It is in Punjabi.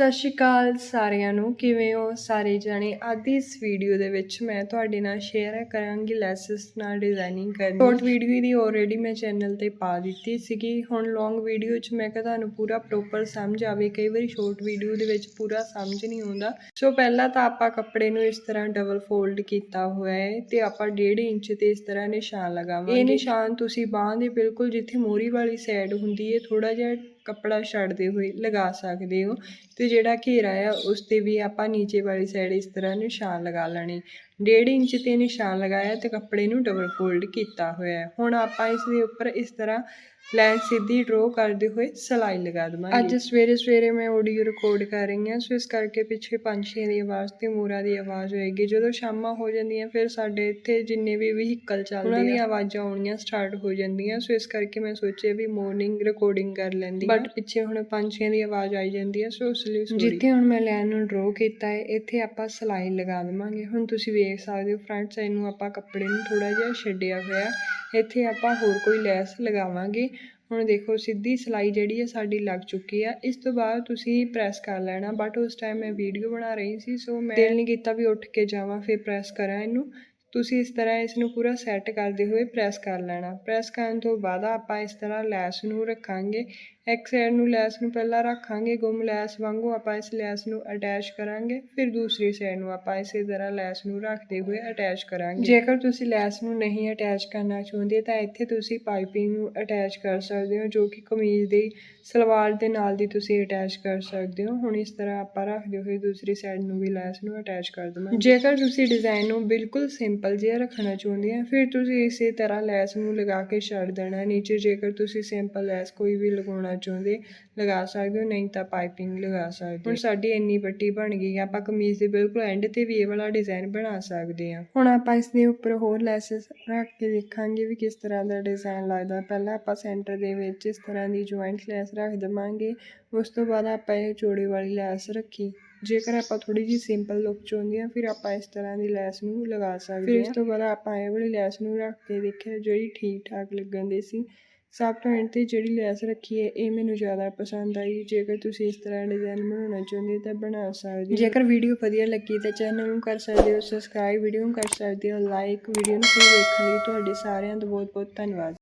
ਸਤਿ ਸ਼੍ਰੀ ਅਕਾਲ ਸਾਰਿਆਂ ਨੂੰ। ਕਿਵੇਂ ਹੋ ਸਾਰੇ ਜਾਣੇ? ਅੱਜ ਇਸ ਵੀਡੀਓ ਦੇ ਵਿੱਚ ਮੈਂ ਤੁਹਾਡੇ ਨਾਲ ਸ਼ੇਅਰ ਕਰਾਂਗੀ ਲੈਸਸ ਨਾਲ ਡਿਜ਼ਾਈਨਿੰਗ ਕਰਨੀ। ਸ਼ਾਰਟ ਵੀਡੀਓ ਦੀ ਆਲਰੇਡੀ ਮੈਂ ਚੈਨਲ ਤੇ ਪਾ ਦਿੱਤੀ ਸੀਗੀ। ਹੁਣ ਲੌਂਗ ਵੀਡੀਓ 'ਚ ਮੈਂ ਕਿਹਾ ਤੁਹਾਨੂੰ ਪੂਰਾ ਪ੍ਰੋਪਰ ਸਮਝ ਆਵੇ। ਕਈ ਵਾਰੀ ਸ਼ਾਰਟ ਵੀਡੀਓ ਦੇ ਵਿੱਚ ਪੂਰਾ ਸਮਝ ਨਹੀਂ ਆਉਂਦਾ। ਸੋ ਪਹਿਲਾਂ ਤਾਂ ਆਪਾਂ ਕੱਪੜੇ ਨੂੰ ਇਸ ਤਰ੍ਹਾਂ ਡਬਲ ਫੋਲਡ ਕੀਤਾ ਹੋਇਆ ਹੈ ਤੇ ਆਪਾਂ 1.5 ਇੰਚ ਤੇ ਇਸ ਤਰ੍ਹਾਂ ਨਿਸ਼ਾਨ ਲਗਾਵਾਂਗੇ। ਇਹ ਨਿਸ਼ਾਨ ਤੁਸੀਂ ਬਾਹਾਂ ਦੇ ਬਿਲਕੁਲ ਜਿੱਥੇ ਮੋਰੀ ਵਾਲੀ ਸਾਈਡ ਹੁੰਦੀ ਹੈ ਥੋੜਾ ਜਿਹਾ ਕੱਪੜਾ ਛੱਡਦੇ ਹੋਏ ਲਗਾ ਸਕਦੇ ਹੋ ਤੇ ਜਿਹੜਾ ਘੇਰਾ ਆ, ਉਸ ਤੇ ਵੀ ਆਪਾਂ ਨੀਚੇ ਵਾਲੀ ਸਾਈਡ ਇਸ ਤਰ੍ਹਾਂ ਨਿਸ਼ਾਨ ਲਗਾ ਲੈਣੇ। 1.5 ਇੰਚ ਤੇ ਨਿਸ਼ਾਨ ਲਗਾਇਆ ਤੇ ਕੱਪੜੇ ਨੂੰ ਡਬਲ ਫੋਲਡ ਕੀਤਾ ਹੋਇਆ ਹੈ। ਹੁਣ ਆਪਾਂ ਇਸ ਦੇ ਉੱਪਰ ਇਸ ਤਰ੍ਹਾਂ ਲਾਈਨ ਸਿੱਧੀ ਡਰਾ ਕਰਦੇ ਹੋਏ ਸਲਾਈ ਲਗਾ ਦਵਾਂਗੇ। ਅੱਜ ਸਵੇਰੇ ਸਵੇਰੇ ਮੈਂ ਆਡੀਓ ਰਿਕਾਰਡ ਕਰ ਰਹੀ ਹਾਂ ਸੋ ਇਸ ਕਰਕੇ ਪਿੱਛੇ ਪੰਛੀਆਂ ਦੀ ਆਵਾਜ਼ ਤੇ ਮੋਰਾਂ ਦੀ ਆਵਾਜ਼ ਹੋਏਗੀ। ਜਦੋਂ ਸ਼ਾਮਾਂ ਹੋ ਜਾਂਦੀਆਂ ਫਿਰ ਸਾਡੇ ਇੱਥੇ ਜਿੰਨੇ ਵੀ ਵਹੀਕਲ ਚੱਲਦੇ ਉਹਨਾਂ ਦੀਆਂ ਆਵਾਜ਼ਾਂ ਆਉਣੀਆਂ ਸਟਾਰਟ ਹੋ ਜਾਂਦੀਆਂ ਸੋ ਇਸ ਕਰਕੇ ਮੈਂ ਸੋਚਿਆ ਵੀ ਮਾਰਨਿੰਗ ਰਿਕਾਰਡਿੰਗ ਕਰ ਲੈਂਦੀ ਬਟ ਪਿੱਛੇ ਹੁਣ ਪੰਛੀਆਂ ਦੀ ਆਵਾਜ਼ ਆਈ ਜਾਂਦੀ ਹੈ ਸੋ ਉਸ ਲਈ ਜਿੱਥੇ ਹੁਣ ਮੈਂ ਲਾਈਨ ਨੂੰ ਡਰਾ ਕੀਤਾ ਹੈ ਇੱਥੇ ਆਪਾਂ ਸਲਾਈ ਲਗਾ ਦੇਵਾਂਗੇ। ਹੁਣ ਤੁਸੀਂ ਵੇਖ ਦੇਖ ਸਕਦੇ ਹੋ ਫਰੰਟ ਸਾਈਡ ਨੂੰ ਆਪਾਂ ਕੱਪੜੇ ਨੂੰ ਥੋੜਾ ਜਿਹਾ ਛੱਡਿਆ ਹੋਇਆ। ਇੱਥੇ ਆਪਾਂ ਹੋਰ ਕੋਈ ਲੈਸ ਲਗਾਵਾਂਗੇ। ਹੁਣ ਦੇਖੋ, ਸਿੱਧੀ ਸਲਾਈ ਜਿਹੜੀ ਹੈ ਸਾਡੀ ਲੱਗ ਚੁੱਕੀ ਆ। ਇਸ ਤੋਂ ਬਾਅਦ ਤੁਸੀਂ ਪ੍ਰੈਸ ਕਰ ਲੈਣਾ ਬਟ ਉਸ ਟਾਈਮ ਮੈਂ ਵੀਡੀਓ ਬਣਾ ਰਹੀ ਸੀ ਸੋ ਮੈਂ ਦਿਲ ਨਹੀਂ ਕੀਤਾ ਵੀ ਉੱਠ ਕੇ ਜਾਵਾਂ, ਫਿਰ ਪ੍ਰੈਸ ਕਰਾਂ ਇਹਨੂੰ। ਤੁਸੀਂ ਇਸ ਤਰ੍ਹਾਂ ਇਸ ਨੂੰ ਪੂਰਾ ਸੈੱਟ ਕਰਦੇ ਹੋਏ ਪ੍ਰੈਸ ਕਰ ਲੈਣਾ। ਪ੍ਰੈਸ ਕਰਨ ਤੋਂ ਬਾਅਦ ਆਪਾਂ ਇਸ ਤਰ੍ਹਾਂ ਲੈਸ ਨੂੰ ਰੱਖਾਂਗੇ। ਇੱਕ ਸਾਈਡ ਨੂੰ ਲੈਸ ਨੂੰ ਪਹਿਲਾਂ ਰੱਖਾਂਗੇ, ਗੁੰਮ ਲੈਸ ਵਾਂਗੂ ਆਪਾਂ ਇਸ ਲੈਸ ਨੂੰ ਅਟੈਚ ਕਰਾਂਗੇ। ਫਿਰ ਦੂਸਰੀ ਸਾਈਡ ਨੂੰ ਆਪਾਂ ਇਸੇ ਤਰ੍ਹਾਂ ਲੈਸ ਨੂੰ ਰੱਖਦੇ ਹੋਏ ਅਟੈਚ ਕਰਾਂਗੇ। ਜੇਕਰ ਤੁਸੀਂ ਲੈਸ ਨੂੰ ਨਹੀਂ ਅਟੈਚ ਕਰਨਾ ਚਾਹੁੰਦੇ ਤਾਂ ਇੱਥੇ ਤੁਸੀਂ ਪਾਈਪਿੰਗ ਨੂੰ ਅਟੈਚ ਕਰ ਸਕਦੇ ਹੋ, ਜੋ ਕਿ ਕਮੀਜ਼ ਦੀ ਸਲਵਾਰ ਦੇ ਨਾਲ ਦੀ ਤੁਸੀਂ ਅਟੈਚ ਕਰ ਸਕਦੇ ਹੋ। ਹੁਣ ਇਸ ਤਰ੍ਹਾਂ ਆਪਾਂ ਰੱਖਦੇ ਹੋਏ ਦੂਸਰੀ ਸਾਈਡ ਨੂੰ ਵੀ ਲੈਸ ਨੂੰ ਅਟੈਚ ਕਰ ਦਵਾਂਗੇ। ਜੇਕਰ ਤੁਸੀਂ ਡਿਜ਼ਾਈਨ ਨੂੰ ਬਿਲਕੁਲ ਸਿੰਪਲ ਸਿੰਪਲ ਜਿਹਾ ਰੱਖਣਾ ਚਾਹੁੰਦੇ ਆ। ਫਿਰ ਤੁਸੀਂ ਇਸੇ ਤਰ੍ਹਾਂ ਲੈਸ ਨੂੰ ਲਗਾ ਕੇ ਛੱਡ ਦੇਣਾ। ਨੀਚੇ ਜੇਕਰ ਤੁਸੀਂ ਸਿੰਪਲ ਲੈਸ ਕੋਈ ਵੀ ਲਗਾਉਣਾ ਚਾਹੁੰਦੇ, ਲਗਾ ਸਕਦੇ ਹੋ, ਨਹੀਂ ਤਾਂ ਪਾਈਪਿੰਗ ਲਗਾ ਸਕਦੇ ਹੁਣ ਸਾਡੀ ਇੰਨੀ ਪੱਟੀ ਬਣ ਗਈ ਆਪਾਂ ਕਮੀਜ਼ ਦੇ ਬਿਲਕੁਲ ਐਂਡ ਤੇ ਵੀ ਇਹ ਵਾਲਾ ਡਿਜ਼ਾਈਨ ਬਣਾ ਸਕਦੇ ਆ। ਹੁਣ ਆਪਾਂ ਇਸ ਦੇ ਉੱਪਰ ਹੋਰ ਲੈਸਸ ਰੱਖ ਕੇ ਦੇਖਾਂਗੇ ਵੀ ਕਿਸ ਤਰ੍ਹਾਂ ਦਾ ਡਿਜ਼ਾਈਨ ਲੱਗਦਾ। ਪਹਿਲਾਂ ਆਪਾਂ ਸੈਂਟਰ ਦੇ ਵਿੱਚ ਇਸ ਤਰ੍ਹਾਂ ਦੀ ਜੁਆਇੰਟ ਲੈਸ ਰੱਖ ਦਵਾਂਗੇ। ਉਸ ਤੋਂ ਬਾਅਦ ਆਪਾਂ ਇਹ ਚੌੜੀ ਵਾਲੀ ਲੈਸ ਰੱਖੀ। ਜੇਕਰ ਆਪਾਂ ਥੋੜੀ ਜਿਹੀ ਸਿੰਪਲ ਲੁੱਕ ਚਾਹੁੰਦੇ ਆ ਫਿਰ ਆਪਾਂ ਇਸ ਤਰ੍ਹਾਂ ਦੀ ਲੈਸ ਨੂੰ ਲਗਾ ਸਕਦੇ ਹਾਂ ਫਿਰ ਇਸ ਤੋਂ ਬਾਅਦ ਆਪਾਂ ਇਹ ਵਾਲੀ ਲੈਸ ਨੂੰ ਰੱਖ ਕੇ ਦੇਖਿਆ ਜਿਹੜੀ ਠੀਕ ਠਾਕ ਲੱਗਣ ਦੀ ਸੀ। ਸਭ ਤੋਂ ਐਂਡ ਤੇ ਜਿਹੜੀ ਲੈਸ ਰੱਖੀ ਹੈ ਇਹ ਮੈਨੂੰ ਜ਼ਿਆਦਾ ਪਸੰਦ ਆਈ। ਜੇਕਰ ਤੁਸੀਂ ਇਸ ਤਰ੍ਹਾਂ ਡਿਜ਼ਾਈਨ ਬਣਾਉਣਾ ਚਾਹੁੰਦੇ ਹੋ ਤਾਂ ਬਣਾ ਸਕਦੇ ਹੋ। ਜੇਕਰ ਵੀਡੀਓ ਵਧੀਆ ਲੱਗੀ ਤਾਂ ਚੈਨਲ ਨੂੰ ਕਰ ਸਕਦੇ ਹੋ ਸਬਸਕ੍ਰਾਈਬ ਵੀਡੀਓ ਨੂੰ ਕਰ ਸਕਦੇ ਹੋ ਲਾਈਕ ਵੀਡੀਓ ਨੂੰ ਪੂਰੀ ਵੇਖਣ ਲਈ। ਤੁਹਾਡੇ ਸਾਰਿਆਂ ਦਾ ਬਹੁਤ ਬਹੁਤ ਧੰਨਵਾਦ।